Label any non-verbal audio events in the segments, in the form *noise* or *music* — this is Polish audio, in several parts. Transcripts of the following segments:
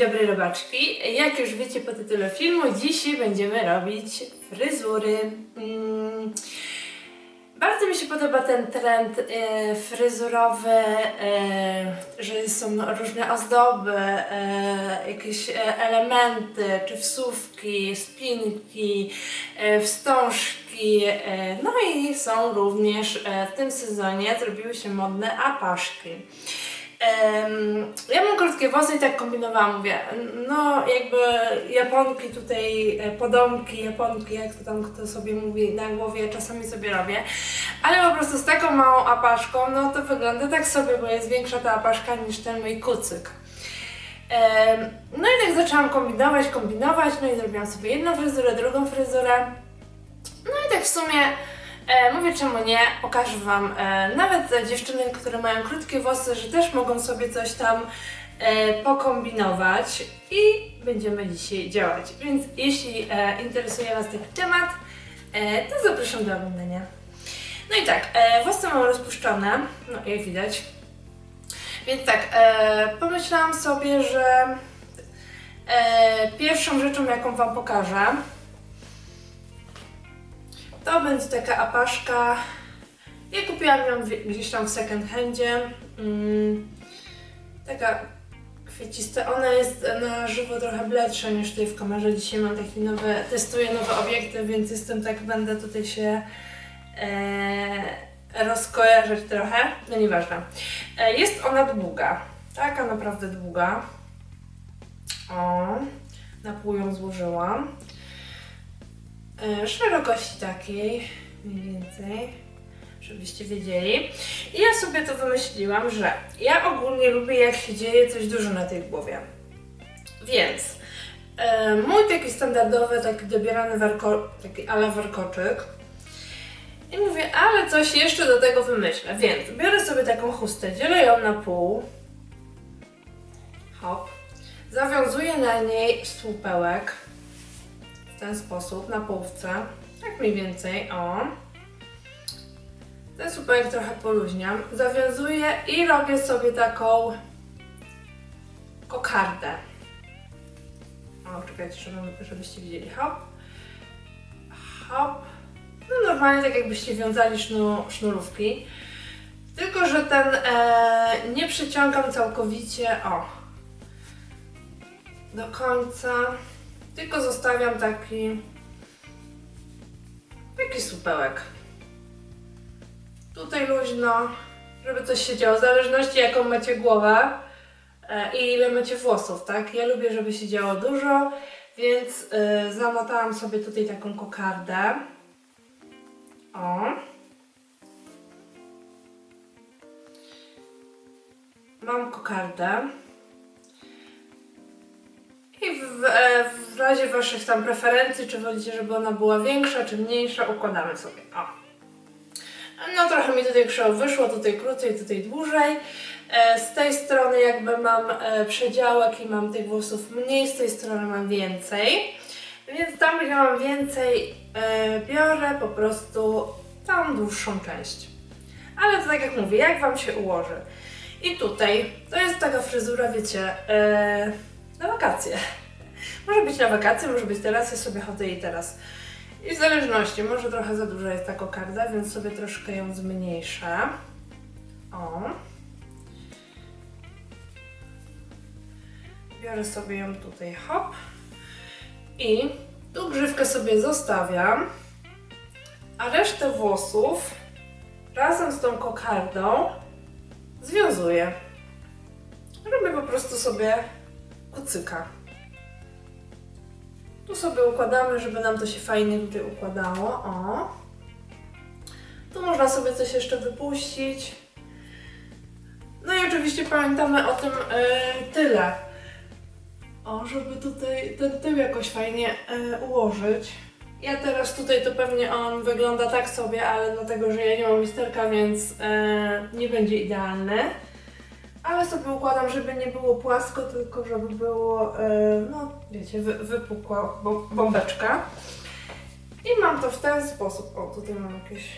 Dobry robaczki. Jak już wiecie po tytule filmu, dzisiaj będziemy robić fryzury. Mm. Bardzo mi się podoba ten trend e, fryzurowy, e, że są różne ozdoby, e, jakieś elementy, czy wsówki, spinki, wstążki. No i są również w tym sezonie zrobiły się modne apaszki. Ja mam krótkie włosy i tak kombinowałam, mówię, no jakby japonki tutaj, e, podomki, japonki, jak to tam kto sobie mówi na głowie, czasami sobie robię, ale po prostu z taką małą apaszką, no to wygląda tak sobie, bo jest większa ta apaszka niż ten mój kucyk. No i tak zaczęłam kombinować, kombinować, no i zrobiłam sobie jedną fryzurę, drugą fryzurę, no i tak w sumie E, mówię czemu nie, pokażę Wam e, nawet dziewczyny, które mają krótkie włosy, że też mogą sobie coś tam e, pokombinować i będziemy dzisiaj działać. Więc jeśli e, interesuje Was taki temat, e, to zapraszam do oglądania. No i tak, e, włosy mam rozpuszczone, no jak widać. Więc tak, e, pomyślałam sobie, że e, pierwszą rzeczą, jaką Wam pokażę, to będzie taka apaszka. Ja kupiłam ją gdzieś tam w second handzie. Mm, taka kwiecista. Ona jest na żywo trochę bledsza niż tutaj w kamerze. Dzisiaj mam taki nowy, testuję nowe obiekty, więc jestem tak, będę tutaj się e, rozkojarzać trochę. No nieważne. E, jest ona długa. Taka naprawdę długa. O, na pół ją złożyłam szerokości takiej, mniej więcej, żebyście wiedzieli. I ja sobie to wymyśliłam, że ja ogólnie lubię jak się dzieje coś dużo na tej głowie. Więc e, mój taki standardowy, taki dobierany warko, taki ala warkoczyk. I mówię, ale coś jeszcze do tego wymyślę, więc biorę sobie taką chustę, dzielę ją na pół. Hop. Zawiązuję na niej słupełek w ten sposób, na połówce, tak mniej więcej, o. Ten słupek trochę poluźniam, zawiązuję i robię sobie taką kokardę. O, czekajcie, żeby, żebyście widzieli, hop, hop. No normalnie tak jakbyście wiązali sznu, sznurówki. Tylko, że ten e, nie przyciągam całkowicie, o, do końca. Tylko zostawiam taki taki supełek. Tutaj luźno, żeby coś się działo, w zależności jaką macie głowę e, i ile macie włosów, tak? Ja lubię, żeby się działo dużo, więc e, zamotałam sobie tutaj taką kokardę. O. Mam kokardę. W, e, w razie Waszych tam preferencji, czy wolicie, żeby ona była większa, czy mniejsza, układamy sobie. O. No trochę mi tutaj krzywo wyszło, tutaj krócej, tutaj dłużej. E, z tej strony jakby mam e, przedziałek i mam tych włosów mniej, z tej strony mam więcej. Więc tam, gdzie mam więcej, biorę po prostu tą dłuższą część. Ale to tak jak mówię, jak Wam się ułoży. I tutaj, to jest taka fryzura, wiecie, na wakacje. Może być na wakacje, może być teraz, ja sobie chodzę i teraz. I w zależności, może trochę za duża jest ta kokarda, więc sobie troszkę ją zmniejszę. O. Biorę sobie ją tutaj, hop. I tu grzywkę sobie zostawiam, a resztę włosów razem z tą kokardą związuję. Robię po prostu sobie kucyka. Tu sobie układamy, żeby nam to się fajnie tutaj układało. O. Tu można sobie coś jeszcze wypuścić. No i oczywiście pamiętamy o tym e, tyle. O, żeby tutaj ten tył jakoś fajnie e, ułożyć. Ja teraz tutaj to pewnie on wygląda tak sobie, ale dlatego, że ja nie mam misterka, więc e, nie będzie idealny. Ale sobie układam, żeby nie było płasko, tylko żeby było, e, no wiecie, wy, wypukła bo- bombeczka. I mam to w ten sposób. O, tutaj mam jakieś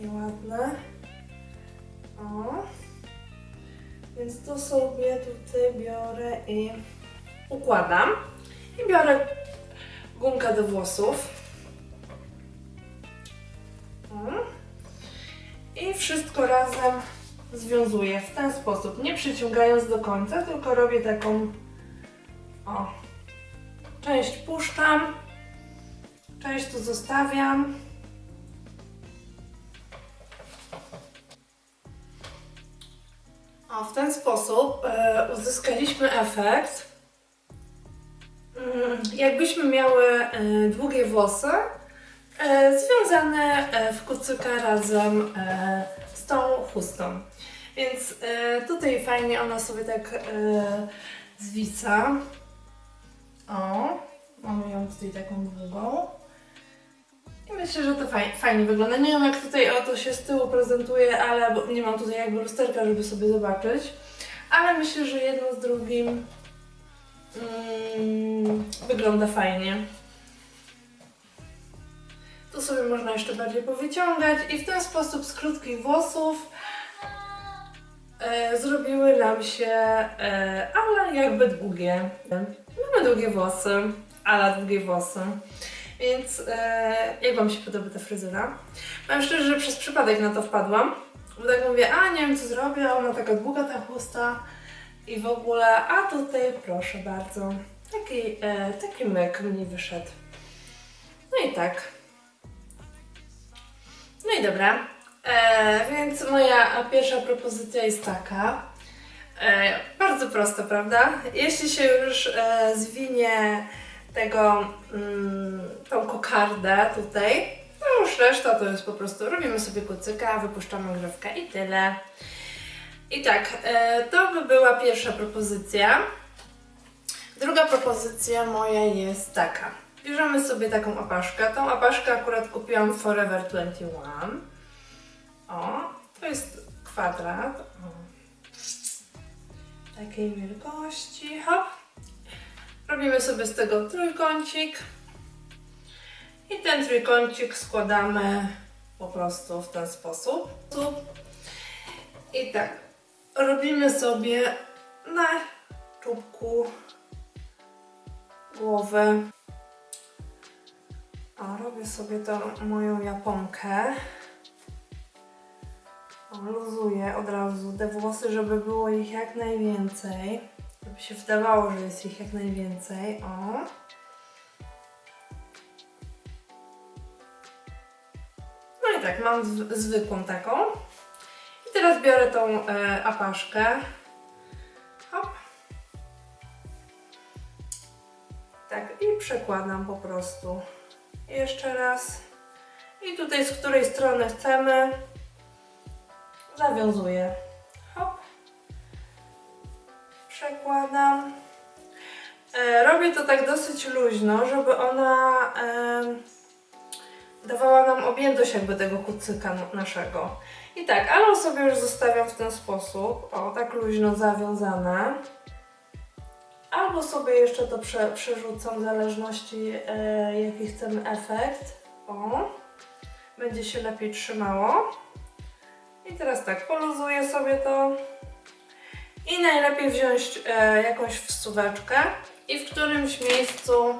nieładne. O. Więc to sobie tutaj biorę i układam i biorę gumkę do włosów. Mm. I wszystko razem związuję w ten sposób, nie przyciągając do końca, tylko robię taką o, część puszczam, część tu zostawiam. O, w ten sposób e, uzyskaliśmy efekt, mm, jakbyśmy miały e, długie włosy e, związane w kucyka razem z tą chustą. Więc e, tutaj fajnie ona sobie tak e, zwisa. O, mamy ją tutaj taką długą. I myślę, że to faj, fajnie wygląda. Nie wiem jak tutaj o to się z tyłu prezentuje, ale nie mam tutaj jakby lusterka, żeby sobie zobaczyć. Ale myślę, że jedno z drugim mm, wygląda fajnie. Tu sobie można jeszcze bardziej powyciągać i w ten sposób z krótkich włosów e, zrobiły nam się, e, ale jakby długie. Mamy długie włosy, ale długie włosy. Więc e, jak Wam się podoba ta fryzura? Powiem szczerze, że przez przypadek na to wpadłam. Bo tak mówię, a nie wiem co zrobię, ona taka długa ta chusta i w ogóle, a tutaj proszę bardzo, taki, e, taki myk mi wyszedł. No i tak. No i dobra. E, więc moja pierwsza propozycja jest taka. E, bardzo prosta, prawda? Jeśli się już e, zwinie tego, mm, tą kokardę tutaj, to już reszta to jest po prostu, robimy sobie kucyka, wypuszczamy grzywkę i tyle. I tak, e, to by była pierwsza propozycja. Druga propozycja moja jest taka. Bierzemy sobie taką apaszkę. Tą apaszkę akurat kupiłam w Forever 21. Jest kwadrat. O. Takiej wielkości. Hop. Robimy sobie z tego trójkącik. I ten trójkącik składamy po prostu w ten sposób. I tak, robimy sobie na czubku głowy. O, robię sobie tą moją japonkę. Luzuję od razu te włosy, żeby było ich jak najwięcej. Żeby się wydawało, że jest ich jak najwięcej. O. No i tak, mam zw- zwykłą taką. I teraz biorę tą e, apaszkę. Hop. Tak, i przekładam po prostu. Jeszcze raz. I tutaj z której strony chcemy, zawiązuję. Hop. Przekładam. E, robię to tak dosyć luźno, żeby ona dawała nam objętość jakby tego kucyka naszego. I tak, ale sobie już zostawiam w ten sposób, o tak luźno zawiązane. Albo sobie jeszcze to prze, przerzucam w zależności e, jaki chcemy efekt. O, będzie się lepiej trzymało. I teraz tak, poluzuję sobie to. I najlepiej wziąć e, jakąś wsuweczkę i w którymś miejscu.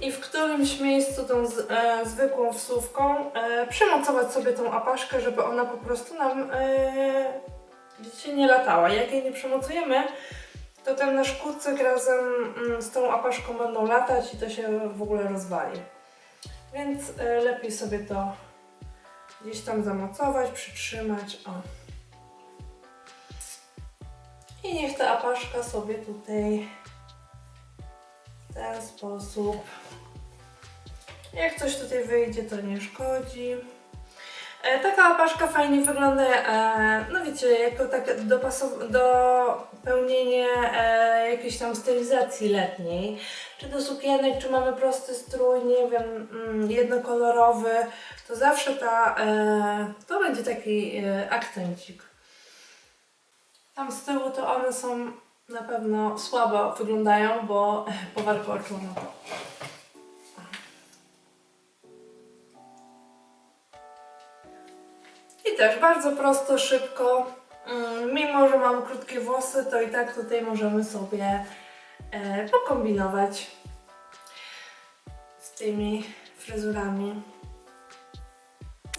I w którymś miejscu tą z, e, zwykłą wsówką e, przymocować sobie tą apaszkę, żeby ona po prostu nam e, widzicie, nie latała. Jak jej nie przymocujemy, to ten nasz kucyk razem mm, z tą apaszką będą latać i to się w ogóle rozwali. Więc e, lepiej sobie to gdzieś tam zamocować, przytrzymać. O. I niech ta apaszka sobie tutaj w ten sposób. Jak coś tutaj wyjdzie, to nie szkodzi. E, taka apaszka fajnie wygląda, e, no wiecie, jako tak dopełnienie jakiejś tam stylizacji letniej. Czy do sukienek, czy mamy prosty strój, nie wiem, mm, jednokolorowy, to zawsze ta, e, to będzie taki akcencik. Tam z tyłu to one są na pewno słabo wyglądają, bo *laughs* powarkoczą na to. I też bardzo prosto, szybko mm, mimo że mam krótkie włosy, to i tak tutaj możemy sobie e, pokombinować z tymi fryzurami.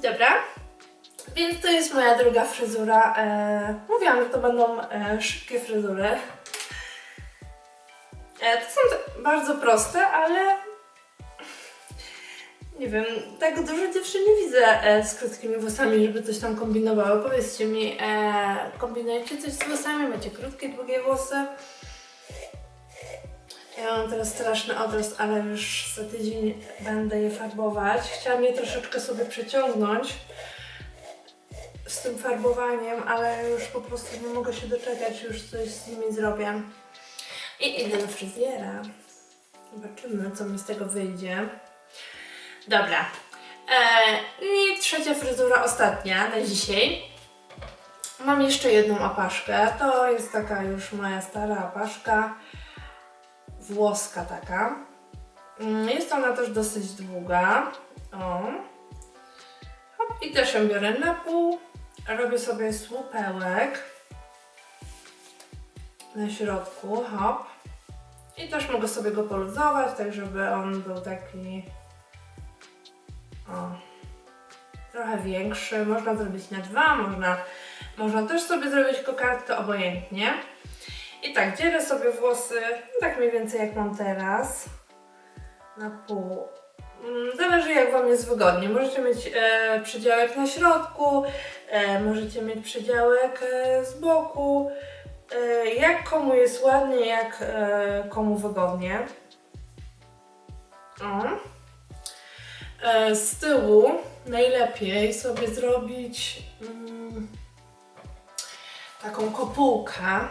Dobra, więc to jest moja druga fryzura. E, mówiłam, że to będą e, szybkie fryzury. To są bardzo proste, ale nie wiem, tak dużo dziewczyn nie widzę e, z krótkimi włosami, żeby coś tam kombinowały. Powiedzcie mi, e, kombinujecie coś z włosami? Macie krótkie, długie włosy? Ja mam teraz straszny odrost, ale już za tydzień będę je farbować. Chciałam je troszeczkę sobie przeciągnąć z tym farbowaniem, ale już po prostu nie mogę się doczekać, już coś z nimi zrobię. I idę do fryzjera. Zobaczymy, co mi z tego wyjdzie. Dobra. E, I trzecia fryzura, ostatnia na dzisiaj. Mam jeszcze jedną apaszkę. To jest taka już moja stara apaszka. Włoska taka. Mm, Jest ona też dosyć długa. O. Hop, I też ją biorę na pół. Robię sobie słupełek na środku. Hop. I też mogę sobie go poluzować, tak żeby on był taki o, trochę większy. Można zrobić na dwa, można, można też sobie zrobić kokardkę obojętnie. I tak, dzielę sobie włosy, tak mniej więcej jak mam teraz, na pół. Mm, Zależy jak Wam jest wygodnie. Możecie mieć e, przydziałek na środku, e, możecie mieć przydziałek e, z boku. E, jak komu jest ładnie, jak e, komu wygodnie. O. E, z tyłu najlepiej sobie zrobić mm, taką kopułkę.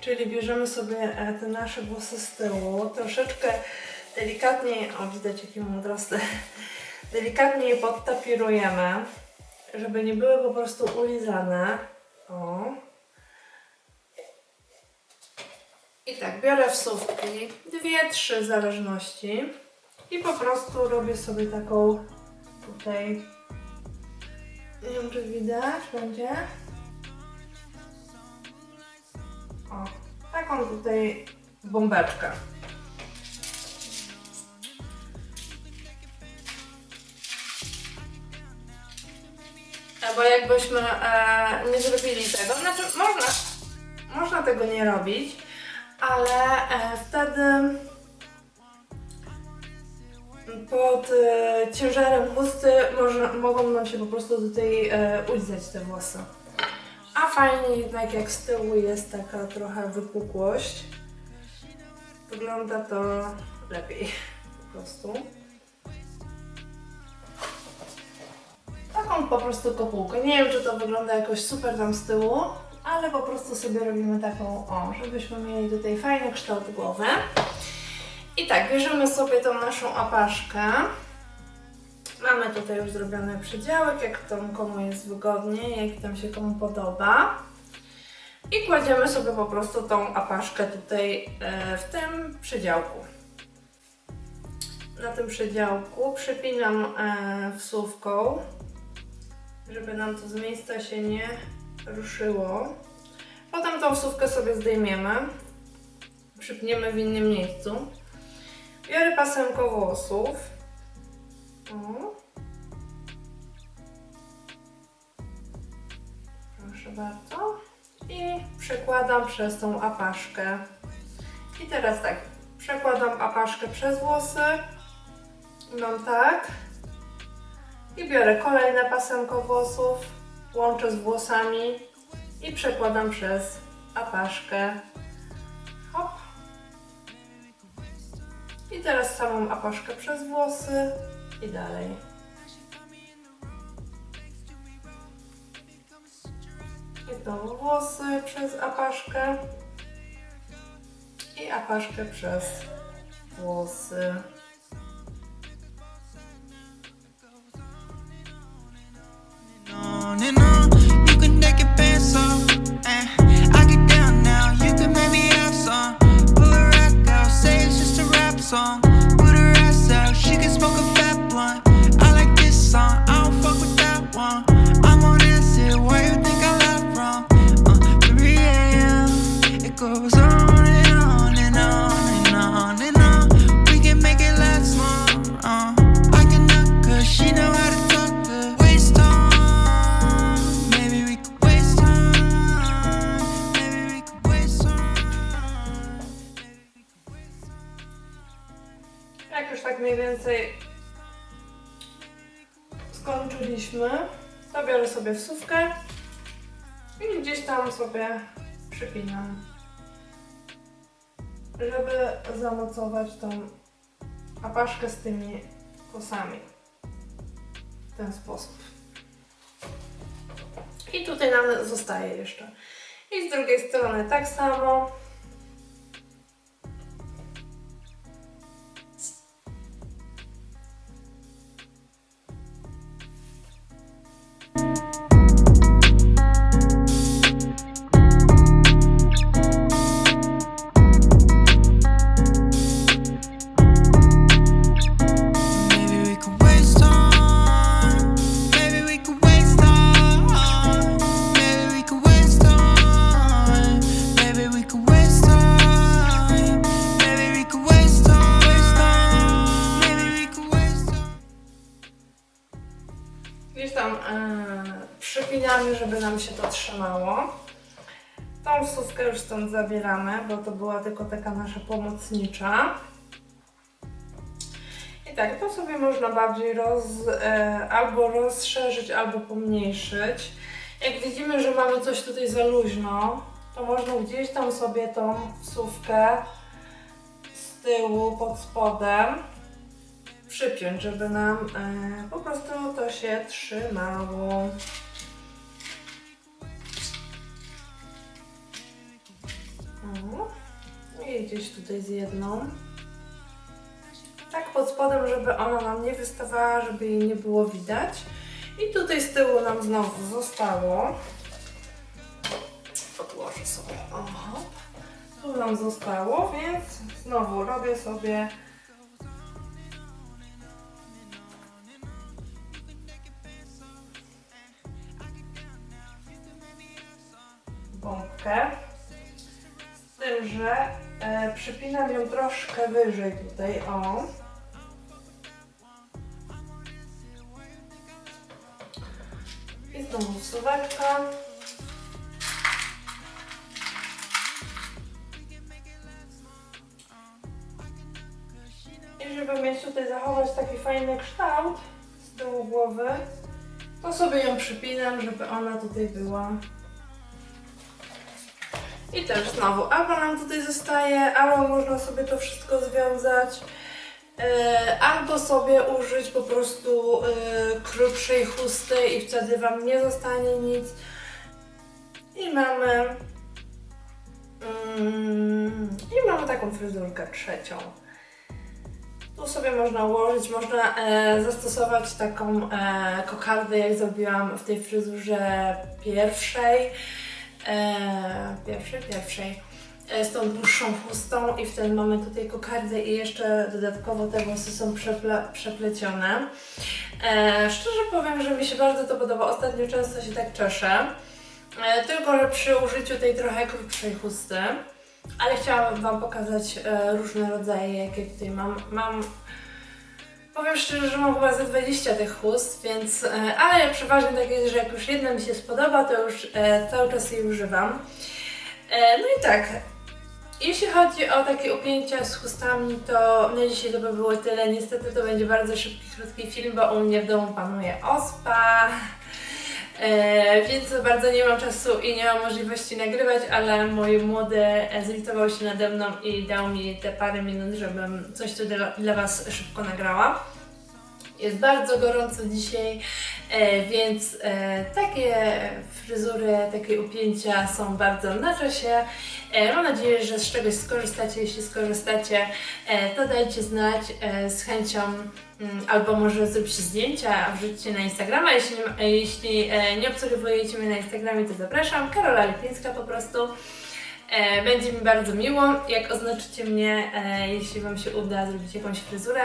Czyli bierzemy sobie e, te nasze włosy z tyłu, troszeczkę delikatnie, o widać jakie mam odrosty, *laughs* delikatnie je podtapirujemy, żeby nie były po prostu ulizane. O. I tak, biorę wsówki, dwie, trzy zależności i po prostu robię sobie taką tutaj, nie wiem czy widać, będzie. O, taką tutaj bombeczkę. Bo jakbyśmy e, nie zrobili tego, znaczy można, można tego nie robić, ale e, wtedy pod e, ciężarem chusty można, mogą nam się po prostu tutaj e, ulizać te włosy. A fajnie jednak jak z tyłu jest taka trochę wypukłość. Wygląda to lepiej po prostu. Taką po prostu kopułkę. Nie wiem czy to wygląda jakoś super tam z tyłu, ale po prostu sobie robimy taką, o, żebyśmy mieli tutaj fajny kształt głowy. I tak, bierzemy sobie tą naszą apaszkę. Mamy tutaj już zrobiony przydziałek, jak tam komu jest wygodnie, jak tam się komu podoba. I kładziemy sobie po prostu tą apaszkę tutaj e, w tym przydziałku. Na tym przydziałku przypinam e, wsówką, żeby nam to z miejsca się nie ruszyło. Potem tą wsówkę sobie zdejmiemy, przypniemy w innym miejscu. Biorę pasemko włosów. O. Proszę bardzo. I przekładam przez tą apaszkę. I teraz tak, przekładam apaszkę przez włosy. Mam tak. I biorę kolejne pasemko włosów, łączę z włosami i przekładam przez apaszkę. I teraz samą apaszkę przez włosy i dalej. I znowu włosy przez apaszkę i apaszkę przez włosy. on and on. You can take your pants off. Song. Gdzieś tam sobie przypinam, żeby zamocować tą apaszkę z tymi kosami w ten sposób. I tutaj nam zostaje jeszcze. I z drugiej strony tak samo. Tą wsówkę już stąd zabieramy, bo to była tylko taka nasza pomocnicza. I tak, to sobie można bardziej roz, e, albo rozszerzyć, albo pomniejszyć. Jak widzimy, że mamy coś tutaj za luźno, to można gdzieś tam sobie tą wsówkę z tyłu, pod spodem przypiąć, żeby nam e, po prostu to się trzymało. O, I gdzieś tutaj z jedną. Tak pod spodem, żeby ona nam nie wystawała, żeby jej nie było widać. I tutaj z tyłu nam znowu zostało. Podłożę sobie. Oho. Tu nam zostało, więc znowu robię sobie bombkę. Że e, przypinam ją troszkę wyżej tutaj, o. I znowu suweczka. I żeby mieć tutaj zachować taki fajny kształt z tyłu głowy, to sobie ją przypinam, żeby ona tutaj była i też znowu, albo nam tutaj zostaje, albo można sobie to wszystko związać, e, albo sobie użyć po prostu e, krótszej chusty i wtedy Wam nie zostanie nic. I mamy... Mm, I mamy taką fryzurkę trzecią. Tu sobie można ułożyć, można e, zastosować taką e, kokardę, jak zrobiłam w tej fryzurze pierwszej. E, pierwszej, pierwszej. Z tą dłuższą chustą i wtedy mamy tutaj kokardę i jeszcze dodatkowo te włosy są przeple, przeplecione. E, szczerze powiem, że mi się bardzo to podoba. Ostatnio często się tak czeszę. E, tylko, że przy użyciu tej trochę krótszej chusty. Ale chciałam Wam pokazać e, różne rodzaje, jakie tutaj mam. Mam Powiem szczerze, że mam chyba ze 20 tych chust, więc, e, ale przeważnie tak jest, że jak już jedna mi się spodoba, to już e, cały czas jej używam. E, no i tak, jeśli chodzi o takie upięcia z chustami, to na dzisiaj to by było tyle. Niestety to będzie bardzo szybki, krótki film, bo u mnie w domu panuje ospa. E, więc bardzo nie mam czasu i nie mam możliwości nagrywać, ale mój młody zlitował się nade mną i dał mi te parę minut, żebym coś tu dla, dla Was szybko nagrała. Jest bardzo gorąco dzisiaj, e, więc e, takie fryzury, takie upięcia są bardzo na czasie. E, mam nadzieję, że z czegoś skorzystacie. Jeśli skorzystacie, to dajcie znać z chęcią mm, albo może zrobicie zdjęcia, wrzućcie na Instagrama. Jeśli, nie- jeśli nie obserwujecie mnie na Instagramie, to zapraszam. Karola Lipińska po prostu. Będzie mi bardzo miło, jak oznaczycie mnie, jeśli Wam się uda zrobić jakąś fryzurę.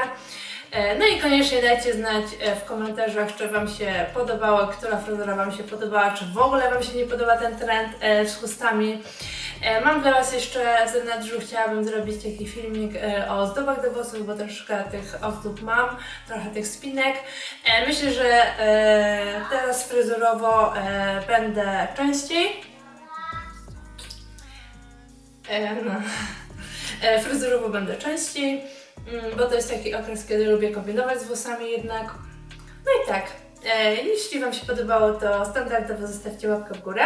E, No i koniecznie dajcie znać e, w komentarzach, czy Wam się podobało, która fryzura Wam się podobała, czy w ogóle Wam się nie podoba ten trend e, z chustami. Mam dla Was jeszcze w zanadrzu, chciałabym zrobić taki filmik o ozdobach do włosów, bo troszkę tych ozdób mam, trochę tych spinek. Myślę, że teraz fryzurowo e, będę częściej. No. Fryzurowo będę częściej. Mm, bo to jest taki okres, kiedy lubię kombinować z włosami jednak. No i tak, e, jeśli Wam się podobało, to standardowo zostawcie łapkę w górę.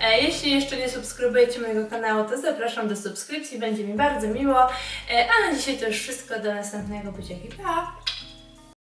E, jeśli jeszcze nie subskrybujecie mojego kanału, to zapraszam do subskrypcji, będzie mi bardzo miło. E, a na dzisiaj to już wszystko, do następnego buziaki, pa!